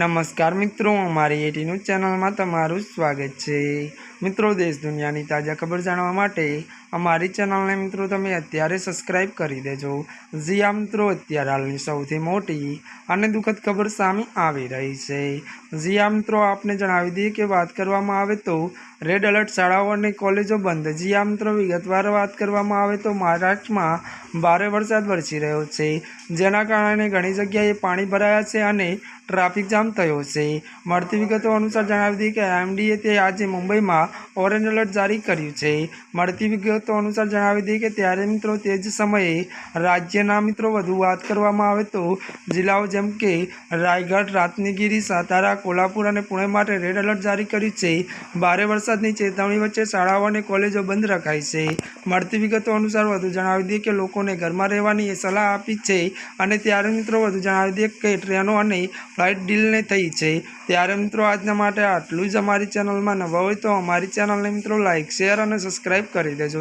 નમસ્કાર મિત્રો, અમારી એટી ન્યૂઝ ચેનલમાં તમારું સ્વાગત છે. મિત્રો, દેશ દુનિયાની તાજા ખબર જાણવા માટે અમારી ચેનલને મિત્રો તમે અત્યારે સબસ્ક્રાઈબ કરી દેજો. જીયા મિત્રો અત્યારે હાલની સૌથી મોટી અને દુઃખદ ખબર સામે આવી રહી છે. જીયા મિત્રો, આપને જણાવી દઈએ કે વાત કરવામાં આવે તો રેડ એલર્ટ શાળાઓ અને કોલેજો બંધ. જીયા મિત્રો, વિગતવાર વાત કરવામાં આવે તો મહારાષ્ટ્રમાં ભારે વરસાદ વરસી રહ્યો છે. જેના કારણે ઘણી જગ્યાએ પાણી ભરાયા છે અને ટ્રાફિક જામ થયો છે. મળતી વિગતો અનુસાર જણાવી દઈએ કે એમડીએ તે આજે મુંબઈમાં ઓરેન્જ એલર્ટ જારી કર્યું છે. મળતી વિગતો અનુસાર જણાવી દઈએ કે ત્યારે મિત્રો તે જ સમયે રાજ્યના મિત્રો વધુ વાત કરવામાં આવે તો જિલ્લાઓ જેમ કે રાયગઢ રાતનગીરી, સાતારા, કોલ્હાપુર અને પુણે માટે રેડ એલર્ટ જારી કર્યું છે. ભારે વરસાદની ચેતવણી વચ્ચે શાળાઓ અને કોલેજો બંધ રખાઈ છે. મળતી વિગતો અનુસાર વધુ જણાવી દઈએ કે લોકોને ઘરમાં રહેવાની સલાહ આપી છે અને ત્યારે મિત્રો વધુ જણાવી દઈએ કે ટ્રેનો અને ફ્લાઇટ ડીલને થઈ છે. ત્યારે મિત્રો આજના માટે આટલું જ અમારી ચેનલમાં નવા હોય તો અમારી ચેનલને મિત્રો લાઇક, શેર અને સબસ્ક્રાઈબ કરી દેજો.